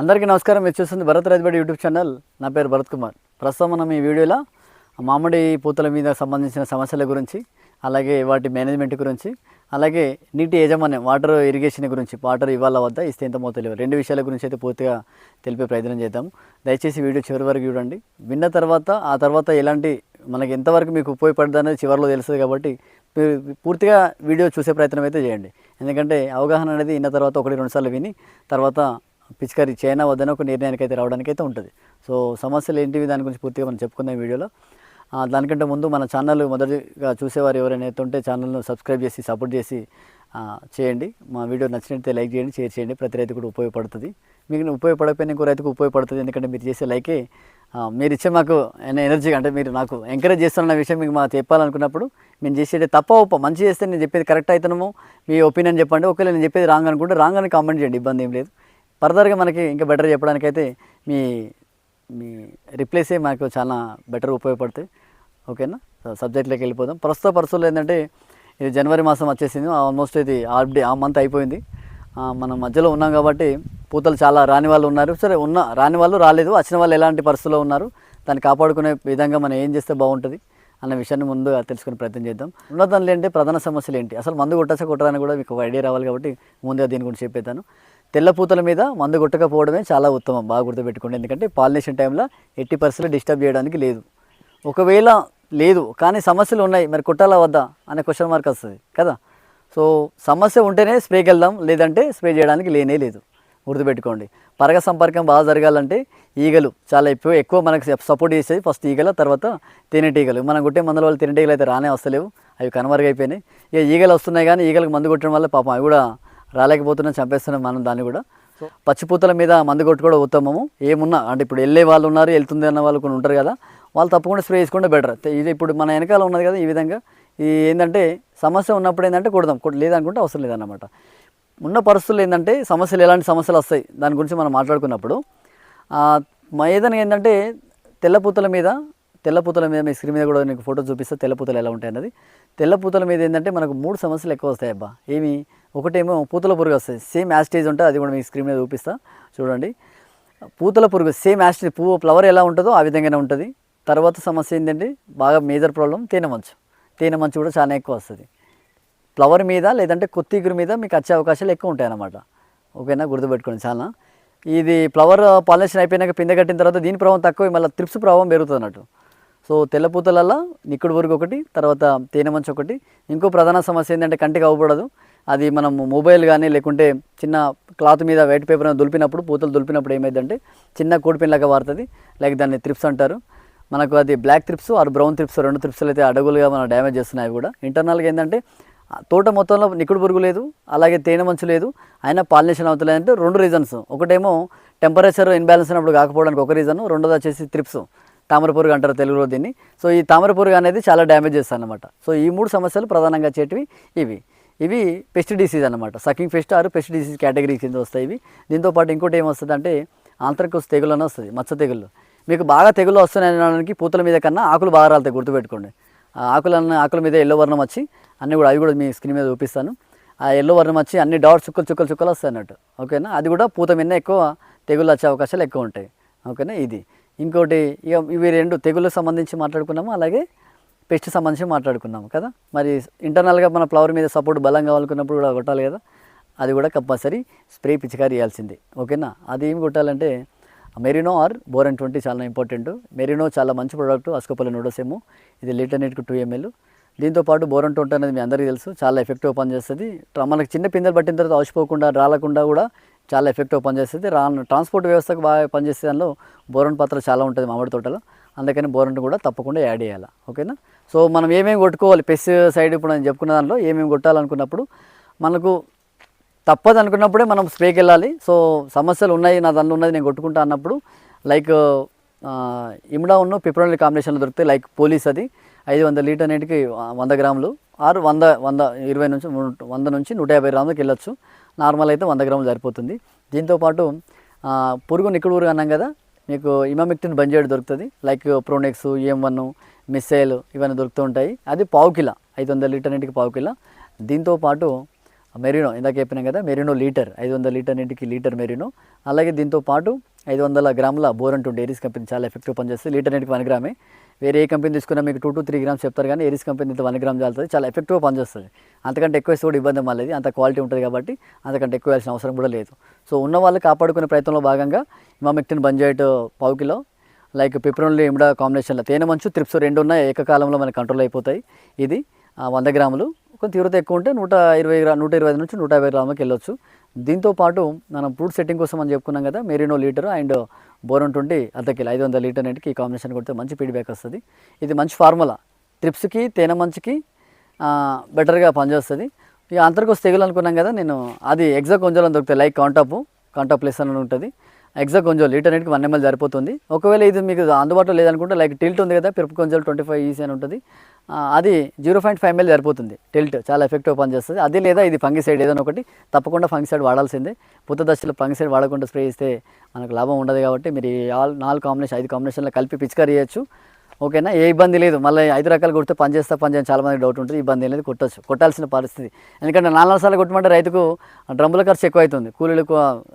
అందరికీ నమస్కారం. మీరు చూస్తుంది భరత్ రైతుబడి యూట్యూబ్ ఛానల్. నా పేరు భరత్ కుమార్. ప్రస్తుతం మనం ఈ వీడియోలో మామిడి పూతల మీద సంబంధించిన సమస్యల గురించి అలాగే వాటి మేనేజ్మెంట్ గురించి అలాగే నీటి యాజమాన్యం వాటర్ ఇరిగేషన్ గురించి వాటర్ ఇవాళ వద్ద ఇస్తే ఎంత మోతాదు రెండు విషయాల గురించి అయితే పూర్తిగా తెలిపే ప్రయత్నం చేద్దాం. దయచేసి వీడియో చివరి వరకు చూడండి. విన్న తర్వాత ఆ తర్వాత ఎలాంటి మనకి ఎంతవరకు మీకు ఉపయోగపడుతుంది అనేది చివరిలో తెలుస్తుంది కాబట్టి పూర్తిగా వీడియో చూసే ప్రయత్నం అయితే చేయండి. ఎందుకంటే అవగాహన అనేది విన్న తర్వాత ఒకటి రెండుసార్లు విని తర్వాత పిచికారీ చైనా వద్దన ఒక నిర్ణయానికి అయితే రావడానికి అయితే ఉంటుంది. సో సమస్యలు ఏంటివి దాని గురించి పూర్తిగా మనం చెప్పుకుందాం వీడియోలో. దానికంటే ముందు మన ఛానల్ మొదటిగా చూసేవారు ఎవరైనా ఉంటే ఛానల్ను సబ్స్క్రైబ్ చేసి సపోర్ట్ చేసి చేయండి. మా వీడియో నచ్చినట్లయితే లైక్ చేయండి షేర్ చేయండి. ప్రతి రైతు కూడా ఉపయోగపడుతుంది. మీకు ఉపయోగపడకపోయినా ఇంకో రైతుకు ఉపయోగపడుతుంది. ఎందుకంటే మీరు చేసే లైకే మీరు ఇచ్చే మాకు ఎనర్జీ అంటే మీరు నాకు ఎంకరేజ్ చేస్తున్న విషయం మీకు మాకు చెప్పాలనుకున్నప్పుడు మేము చేసేది తప్ప ఒప్ప. మంచి చేస్తే నేను చెప్పేది కరెక్ట్ అవుతున్నాము మీ ఒపీనియన్ చెప్పండి. ఒకవేళ నేను చెప్పేది రాంగ్ అనుకుంటే రాంగ్ అని కామెంట్ చేయండి. ఇబ్బంది ఏం లేదు. ఫర్దర్గా మనకి ఇంకా బెటర్ చెప్పడానికైతే మీ మీ రిప్లేసే మాకు చాలా బెటర్ ఉపయోగపడతాయి. ఓకేనా? సబ్జెక్ట్లోకి వెళ్ళిపోదాం. ప్రస్తుత పరిస్థితుల్లో ఏంటంటే ఇది జనవరి మాసం వచ్చేసింది. ఆల్మోస్ట్ ఇది హాఫ్ డే ఆ మంత్ అయిపోయింది. మనం మధ్యలో ఉన్నాం కాబట్టి పూతలు చాలా రాని వాళ్ళు ఉన్నారు. సరే ఉన్న రాని వాళ్ళు రాలేదు. వచ్చిన వాళ్ళు ఎలాంటి పరిస్థితుల్లో ఉన్నారు? దాన్ని కాపాడుకునే విధంగా మనం ఏం చేస్తే బాగుంటుంది? అన్న విషయాన్ని ముందు తెలుసుకునే ప్రయత్నం చేద్దాం. ఉన్నతంలో ఏంటి? ప్రధాన సమస్యలు ఏంటి? అసలు మందు కొట్టచ్చా కొట్టరని కూడా మీకు ఒక ఐడియా రావాలి కాబట్టి ముందుగా దీని గురించి చెప్పేతాను తెల్లపూతల మీద మందు కొట్టకపోవడమే చాలా ఉత్తమం బాగా గుర్తుపెట్టుకోండి. ఎందుకంటే పాలినేషన్ టైంలో ఎట్టి పరిస్థితులు డిస్టర్బ్ చేయడానికి లేదు. ఒకవేళ లేదు కానీ సమస్యలు ఉన్నాయి మరి కొట్టాలా వద్దా అనే క్వశ్చన్ మార్క్ వస్తుంది కదా? సో సమస్య ఉంటేనే స్ప్రేకి వెళ్దాం లేదంటే స్ప్రే చేయడానికి లేనే లేదు. గుర్తుపెట్టుకోండి. పరగ సంపర్కం బాగా జరగాలంటే ఈగలు చాలా ఎక్కువ ఎక్కువ మనకు సపోర్ట్ చేసేది ఫస్ట్ ఈగల తర్వాత తేనెటీగలు. మనం కొట్టే మందుల వల్ల తేనెటీగలు అయితే రానే వస్తలేవు అవి కనుమరుగైపోయినాయి. ఇక ఈగలు వస్తున్నాయి కానీ ఈగలకు మందు కొట్టడం వల్ల పాపం అవి కూడా రాలేకపోతున్నాం చంపేస్తున్నాం మనం దాన్ని కూడా. పచ్చిపూతల మీద మందు కొట్టుకోవడం ఉత్తమము. ఏమున్నా అంటే ఇప్పుడు వెళ్ళే వాళ్ళు ఉన్నారు వెళ్తుంది అన్న వాళ్ళు కొన్ని ఉంటారు కదా వాళ్ళు తప్పకుండా స్ప్రే చేసుకుంటే బెటర్. ఇది ఇప్పుడు మన వెనకాల ఉన్నది కదా ఈ విధంగా. ఈ ఏంటంటే సమస్య ఉన్నప్పుడు ఏంటంటే కొడదాం. కొట్ లేదనుకుంటే అవసరం లేదన్నమాట. ఉన్న పరిస్థితులు ఏంటంటే సమస్యలు ఎలాంటి సమస్యలు వస్తాయి దాని గురించి మనం మాట్లాడుకున్నప్పుడు ఏదైనా ఏంటంటే తెల్లపూతల మీద తెల్లపూతల మీద మీ స్క్రీన్ మీద కూడా నీకు ఫోటో చూపిస్తే తెల్లపూతలు ఎలా ఉంటాయి అన్నది. తెల్లపూతల మీద ఏంటంటే మనకు మూడు సమస్యలు ఎక్కువ వస్తాయి అబ్బా. ఏమి? ఒకటేమో పూతల పురుగు వస్తుంది సేమ్ యాస్టేజ్ ఉంటుంది అది కూడా మీ స్క్రీన్ మీద చూపిస్తా. చూడండి. పూతల పురుగు సేమ్ యాస్టేజ్ పువ్వు ఫ్లవర్ ఎలా ఉంటుందో ఆ విధంగానే ఉంటుంది. తర్వాత సమస్య ఏంటంటే బాగా మేజర్ ప్రాబ్లం తేనె మంచు. తేనె మంచు కూడా చాలా ఎక్కువ వస్తుంది. ఫ్లవర్ మీద లేదంటే కొత్తిగురు మీద మీకు వచ్చే అవకాశాలు ఎక్కువ ఉంటాయి అన్నమాట ఓకేనా? గుర్తుపెట్టుకోండి చాలా. ఇది ఫ్లవర్ పాలినేషన్ అయిపోయినాక పిందె కట్టిన తర్వాత దీని ప్రభావం తక్కువ మళ్ళీ త్రిప్స్ ప్రభావం పెరుగుతుంది అన్నట్టు సో తెల్లపూతలల్లో నిక్కుడు పురుగు ఒకటి తర్వాత తేనె మంచు ఒకటి. ఇంకో ప్రధాన సమస్య ఏంటంటే కంటికి అవ్వబడదు. అది మనం మొబైల్ కానీ లేకుంటే చిన్న క్లాత్ మీద వైట్ పేపర్ దులిపినప్పుడు పూతలు దులిపినప్పుడు ఏమైందంటే చిన్న కోడిపిన్లాగా మారుతుంది లైక్ దాన్ని త్రిప్స్ అంటారు. మనకు అది black thrips or brown thrips రెండు త్రిప్స్లు అయితే అడుగులుగా మనం డ్యామేజ్ చేస్తున్నాయి కూడా. ఇంటర్నల్గా ఏంటంటే ఆ తోట మొత్తంలో నిక్కుడు పురుగు లేదు అలాగే తేనె మంచు లేదు అయినా పాలినేషన్ అవుతలేదంటే రెండు రీజన్స్ ఒకటేమో టెంపరేచర్ ఇన్బ్యాలెన్స్ అయినప్పుడు కాకపోవడానికి ఒక రీజన్ రెండోది వచ్చేసి త్రిప్స్. తామర పురుగు అంటారు తెలుగులో దీన్ని. సో ఈ తామర పురుగు అనేది చాలా డ్యామేజ్ చేస్తుంది అనమాట సో ఈ మూడు సమస్యలు ప్రధానంగా వచ్చేటివి ఇవి. ఇవి పెస్ట్ డిసీజ్ అనమాట sucking pest or pest disease category కింద వస్తాయి ఇవి. దీంతో పాటు ఇంకోటి ఏమొస్తుంది అంటే ఆంత్రకోస్ తెగులు అని వస్తుంది మచ్చ తెగుళ్ళు. మీకు బాగా తెగులు వస్తున్నాయి అనడానికి పూతల మీద కన్నా ఆకులు బాగా రాలుతాయి గుర్తుపెట్టుకోండి. ఆ ఆకులు అన్న ఆకుల మీద ఎల్లో వర్ణం వచ్చి అన్నీ కూడా అవి కూడా మీ స్క్రీన్ మీద చూపిస్తాను. ఆ ఎల్లో వర్ణం వచ్చి అన్ని డాట్ చుక్కలు చుక్కలు చుక్కలు వస్తాయి అన్నట్టు. ఓకేనా? అది కూడా పూత మీద ఎక్కువ తెగులు వచ్చే అవకాశాలు ఎక్కువ ఉంటాయి. ఓకేనా? ఇది. ఇంకోటి ఇక ఇవి రెండు తెగుళ్ళకు సంబంధించి మాట్లాడుకున్నాము? అలాగే పెస్ట్ సంబంధించి మాట్లాడుకున్నాము కదా? మరి ఇంటర్నల్గా మన ఫ్లవర్ మీద సపోర్ట్ బలం కావాలనుకున్నప్పుడు కూడా కొట్టాలి కదా? అది కూడా కంపల్సరీ స్ప్రే పిచికారీ చేయాల్సిందే. ఓకేనా? అది ఏమి కొట్టాలంటే మెరినో ఆర్ బోరన్ ట్వంటీ చాలా ఇంపార్టెంట్. మెరినో చాలా మంచి ప్రోడక్ట్ అస్కోపల్లి ఏమో. ఇది లీటర్ నీట్కి టూ ఎంఎల్ దీంతో పాటు బోరన్ ట్వంటీ అనేది మీ అందరికీ తెలుసు చాలా ఎఫెక్టివ్ పనిచేస్తుంది. ట్ర- మనకి చిన్న పిందెలు పట్టిన తర్వాత అవసిపోకుండా రాలకుండా కూడా చాలా ఎఫెక్టివ్ పనిచేస్తుంది. రా ట్రాన్స్పోర్ట్ వ్యవస్థకు బాగా పనిచేసే దానిలో బోరన్ పాత్ర చాలా ఉంటుంది మామిడి తోటలో. అందుకని బోరన్ కూడా తప్పకుండా యాడ్ చేయాలి. ఓకేనా? సో మనం ఏమేమి కొట్టుకోవాలి? పెస్టిసైడ్ సైడ్ ఇప్పుడు నేను చెప్పుకున్న దానిలో ఏమేమి కొట్టాలనుకున్నప్పుడు మనకు తప్పదు అనుకున్నప్పుడే మనం స్ప్రేకి వెళ్ళాలి. సో సమస్యలు ఉన్నాయి నా దానిలో ఉన్నది నేను కొట్టుకుంటా అన్నప్పుడు లైక్ ఇమ్డా ఉన్న పిప్రోనిల్ కాంబినేషన్లో దొరుకుతాయి లైక్ పోలీస్ అది. ఐదు వందల లీటర్ నీటికి వంద గ్రాములు ఆరు వంద వంద ఇరవై నుంచి వంద నుంచి నూట యాభై గ్రాములకు వెళ్ళొచ్చు. నార్మల్ అయితే వంద గ్రాములు సరిపోతుంది. దీంతోపాటు పురుగు నిక్కుడు పురుగు అన్నాం కదా మీకు ఇమామిక్టిన్ బంజేడు దొరుకుతుంది. లైక్ ప్రోనెక్స్ ఈఎం వన్ మిస్సైల్ ఇవన్నీ దొరుకుతూ ఉంటాయి. అది పావు కిలో ఐదు వందల లీటర్ నీటికి పావు కిలో. దీంతో పాటు మెరీనో ఇందాక చెప్పినాం కదా మెరీనో లీటర్ ఐదు వందల లీటర్ నీటికి లీటర్ మెరీనో. అలాగే దీంతో పాటు ఐదు వందల గ్రాముల బోరన్ టు ఏరీస్ కంపెనీ చాలా ఎఫెక్టివ్ పనిచేస్తుంది. లీటర్ నీటికి వన్ గ్రామే. వేరే ఏ కంపెనీ తీసుకున్నా మీకు టూ టు త్రీ గ్రామ్స్ చెప్తారు కానీ ఏరిస్ కంపెనీ ఇంత వన్ గ్రామ్ చాలుతుంది చాలా ఎఫెక్టివ్గా పనిచేస్తుంది. అంతకంటే ఎక్కువ కూడా ఇబ్బంది మళ్ళీ అంత క్వాలిటీ ఉంటుంది కాబట్టి అంతకంటే ఎక్కువ వేయాల్సిన అవసరం కూడా లేదు. సో ఉన్న వాళ్ళు కాపాడుకునే ప్రయత్నంలో భాగంగా ఇమామిక్టిన్ బంజైట్ పావు కిలో లైక్ పిప్రోన్లు ఇమిడా కాంబినేషన్లో తేనె మంచు త్రిప్స్ రెండు ఉన్నాయి. ఏకకాలంలో మనకి కంట్రోల్ అయిపోతాయి. ఇది ఆ, వంద గ్రాములు. కొంచెం తీవ్రత ఎక్కువ ఉంటే నూట ఇరవై గ్రా నూట ఇరవై నుంచి నూట యాభై గ్రాములకి వెళ్ళొచ్చు. దీంతో పాటు మనం ఫ్రూట్ సెట్టింగ్ కోసం అని చెప్పుకున్నాం కదా Merino litre and boron twenty అర్ధ కిలో ఐదు వందల లీటర్ నీటికి ఈ కాంబినేషన్ కొడితే మంచి ఫీడ్బ్యాక్ వస్తుంది. ఇది మంచి ఫార్ములా. ట్రిప్స్కి తేనె మంచుకి బెటర్గా పనిచేస్తుంది. ఇక అంతర్కోస్ తెగులు అనుకున్నాం కదా నేను అది ఎగ్జాక్ట్ కొంచెం దొరుకుతాయి లైక్ కాంటాపు కాంటాప్ ప్లేస్ అని ఉంటుంది. ఎగ్జాక్ట్ కొంచెం లీటర్ నీటికి వన్ ఎంఎల్ సరిపోతుంది. ఒకవేళ ఇది మీకు అందుబాటులో లేదనుకుంటే లైక్ టిల్ట్ ఉంది కదా పిరపు కొంచెం ట్వంటీ ఫైవ్ ఈసీ అని ఉంటుంది. అది జీరో పాయింట్ ఫైవ్ ఎంఎల్ సరిపోతుంది. టిల్ట్ చాలా ఎఫెక్టివ్ పనిచేస్తుంది. అది లేదా ఇది ఫంగిసైడ్ ఏదైనా ఒకటి తప్పకుండా ఫంగిసైడ్ వాడాల్సిందే. పూత దశలో ఫంగిసైడ్ వాడకుండా స్ప్రే చేస్తే మనకు లాభం ఉండదు కాబట్టి మీరు ఈ ఆల్ నాలుగు కాంబినేషన్ ఐదు కాంబినేషన్లో కలిపి పిచికారీ చేయొచ్చు. ఓకేనా? ఏ ఇబ్బంది లేదు. మళ్ళీ ఐదు రకాలు కొడితే పని చేస్తా పని చేయని చాలా మంది డౌట్ ఉంటుంది ఇబ్బంది లేదు కొట్టచ్చు. కొట్టాల్సిన పరిస్థితి. ఎందుకంటే నాలుగు సార్లు కొట్టమంటే రైతుకు డ్రమ్ముల ఖర్చు ఎక్కువ అవుతుంది కూలీలు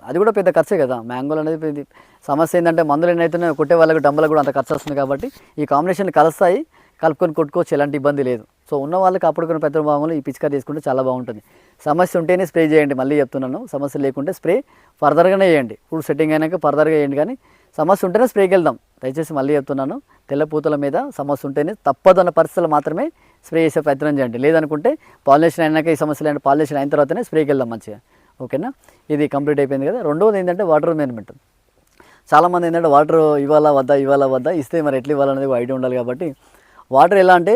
అది కూడా పెద్ద ఖర్చే కదా. మ్యాంగోలు అనేది పెద్ద సమస్య ఏంటంటే మందులు ఎన్నైతున్నాయో కొట్టే వాళ్ళకి డబ్బులకు కూడా అంత ఖర్చు వస్తుంది కాబట్టి ఈ కాంబినేషన్ కలుస్తాయి. కలుపుకొని కొట్టుకోవచ్చు ఎలాంటి ఇబ్బంది లేదు. సో ఉన్న వాళ్ళకి అప్పుడుకున్న పెద్ద భాగంలో ఈ పిచికారి చేసుకుంటే చాలా బాగుంటుంది. సమస్య ఉంటేనే స్ప్రే చేయండి. మళ్ళీ చెప్తున్నాను సమస్య లేకుంటే స్ప్రే ఫర్దర్గానే చేయండి. ఇప్పుడు సెట్టింగ్ అయినాక ఫర్దర్గా చేయండి కానీ సమస్య ఉంటేనే స్ప్రేకి వెళ్దాం. దయచేసి మళ్ళీ చెప్తున్నాను. తెల్ల పూతల మీద సమస్య ఉంటేనే తప్పదన్న పరిస్థితులు మాత్రమే స్ప్రే చేసే ప్రయత్నం చేయండి. లేదనుకుంటే పాలినేషన్ అయినాక ఈ సమస్యలు అయినా పాలినేషన్ అయిన తర్వాతనే స్ప్రేకి వెళ్దాం మంచిగా. ఓకేనా? ఇది కంప్లీట్ అయిపోయింది కదా. రెండవది ఏంటంటే వాటర్ మేనేజ్మెంట్. చాలామంది ఏంటంటే వాటర్ ఇవ్వాలా వద్దా ఇవ్వాలా వద్దా ఇస్తే మరి ఎట్లా ఇవ్వాలనేది ఐడియా ఉండాలి కాబట్టి వాటర్ ఎలా అంటే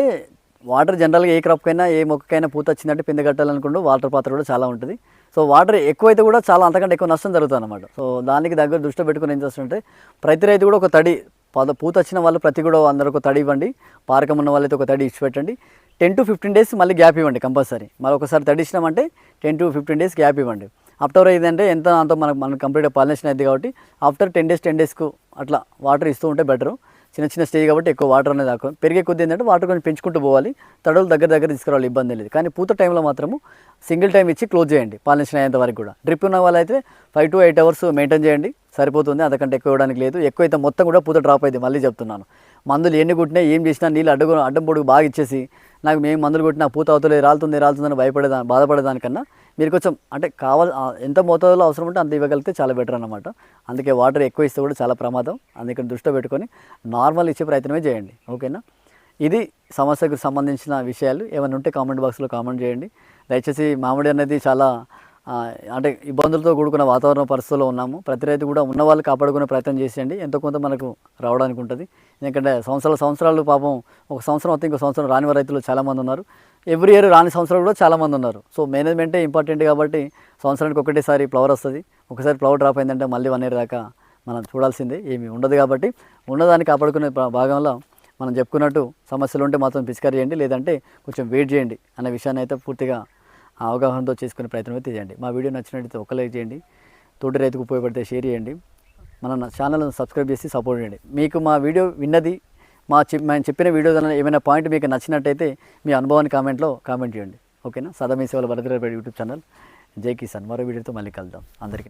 వాటర్ జనరల్గా ఏ క్రాప్కైనా ఏ మొక్కకైనా పూత వచ్చిందంటే పిండి కట్టాలనుకుంటూ వాటర్ పాత్ర కూడా చాలా ఉంటుంది. సో వాటర్ ఎక్కువైతే కూడా చాలా అంతకంటే ఎక్కువ నష్టం జరుగుతుంది అనమాట సో దానికి దగ్గర దృష్టి పెట్టుకుని ఏం చేస్తుంటే ప్రతి రైతు కూడా ఒక తడి పద పూత వచ్చిన వాళ్ళు ప్రతి కూడా అందరూ ఒక తడి ఇవ్వండి. పారకం ఉన్న వాళ్ళైతే ఒక తడి ఇచ్చి పెట్టండి టెన్ టు ఫిఫ్టీన్ డేస్ మళ్ళీ గ్యాప్ ఇవ్వండి కంపల్సరీ. మళ్ళీ ఒకసారి తడి ఇచ్చినామంటే ten to fifteen days gap ఇవ్వండి. ఆఫ్టర్ ఏంటంటే ఎంత అంత మనకు మనం కంప్లీట్గా పాలినేషన్ అయింది కాబట్టి ఆఫ్టర్ టెన్ డేస్ టెన్ డేస్కు అట్లా వాటర్ ఇస్తూ ఉంటే బెటరు. చిన్న చిన్న స్టేజ్ కాబట్టి ఎక్కువ వాటర్ అనేది ఆకు పెరిగే కొద్ది ఏంటంటే వాటర్ కొంచెం పెంచుకుంటూ పోవాలి. తడవలు దగ్గర దగ్గర తీసుకురావాలి ఇబ్బంది లేదు. కానీ పూత టైంలో మాత్రము సింగిల్ టైం ఇచ్చి క్లోజ్ చేయండి పాలినేషన్ అయ్యేంత వరకు కూడా. డ్రిప్ ఉన్న వాళ్ళైతే five to eight hours maintain చేయండి సరిపోతుంది. అంతకంటే ఎక్కువ ఇవ్వడానికి లేదు. ఎక్కువ అయితే మొత్తం కూడా పూత డ్రాప్ అయింది మళ్ళీ చెప్తున్నాను. మందులు ఎన్ని కొట్టినా ఏం చేసినా నీళ్ళు అడ్డు అడ్డం పొడుగు బాగా ఇచ్చేసి నాకు మేము మందులు కొట్టినా పూత అవుతలేదు రాలుతుంది రాలుతుందని భయపడేదా బాధపడేదానికన్నా మీరు కొంచెం అంటే కావాలి ఎంత మోతాదులో అవసరం ఉంటే అంత ఇవ్వగలిగితే చాలా బెటర్ అనమాట అందుకే వాటర్ ఎక్కువ ఇస్తే కూడా చాలా ప్రమాదం. అందుకని దృష్టిలో పెట్టుకొని నార్మల్ ఇచ్చే ప్రయత్నమే చేయండి. ఓకేనా? ఇది సమస్యకు సంబంధించిన విషయాలు. ఏమైనా ఉంటే కామెంట్ బాక్స్లో కామెంట్ చేయండి. దయచేసి మామిడి అనేది చాలా అంటే ఇబ్బందులతో కూడుకున్న వాతావరణ పరిస్థితుల్లో ఉన్నాము. ప్రతి రైతు కూడా ఉన్న వాళ్ళు కాపాడుకునే ప్రయత్నం చేసేయండి. ఎంతో కొంత మనకు రావడానికి ఉంటుంది. ఎందుకంటే సంవత్సరాల సంవత్సరాలు పాపం ఒక సంవత్సరం వస్తే ఇంకో సంవత్సరం రాని రైతులు చాలామంది ఉన్నారు. ఎవ్రీ ఇయర్ రాని సంవత్సరాలు కూడా చాలామంది ఉన్నారు. సో మేనేజ్మెంటే ఇంపార్టెంట్ కాబట్టి సంవత్సరానికి ఒకటేసారి ఫ్లవర్ వస్తుంది. ఒకసారి ఫ్లవర్ డ్రాప్ అయిందంటే మళ్ళీ వన్ ఇయర్ దాకా మనం చూడాల్సిందే. ఏమి ఉండదు కాబట్టి ఉన్నదాన్ని కాపాడుకునే భాగంలో మనం చెప్పుకున్నట్టు సమస్యలు ఉంటే మాత్రం పిచికారి చేయండి. లేదంటే కొంచెం వెయిట్ చేయండి అనే విషయాన్ని అయితే పూర్తిగా అవగాహనతో చేసుకునే ప్రయత్నం అయితే చేయండి. మా వీడియో నచ్చినట్లయితే ఒక లైక్ చేయండి. తోటి రైతుకు ఉపయోగపడితే షేర్ చేయండి. మన ఛానల్ని సబ్స్క్రైబ్ చేసి సపోర్ట్ చేయండి. మీకు మా వీడియో విన్నది మా మేము చెప్పిన వీడియో ఏమైనా పాయింట్ మీకు నచ్చినట్టయితే మీ అనుభవాన్ని కామెంట్లో కామెంట్ చేయండి. ఓకేనా? సదా మీ సేవల భరద్రాపేట యూట్యూబ్ ఛానల్. జై కిసాన్. మరో వీడియోతో మళ్ళీ కలుద్దాం. అందరికీ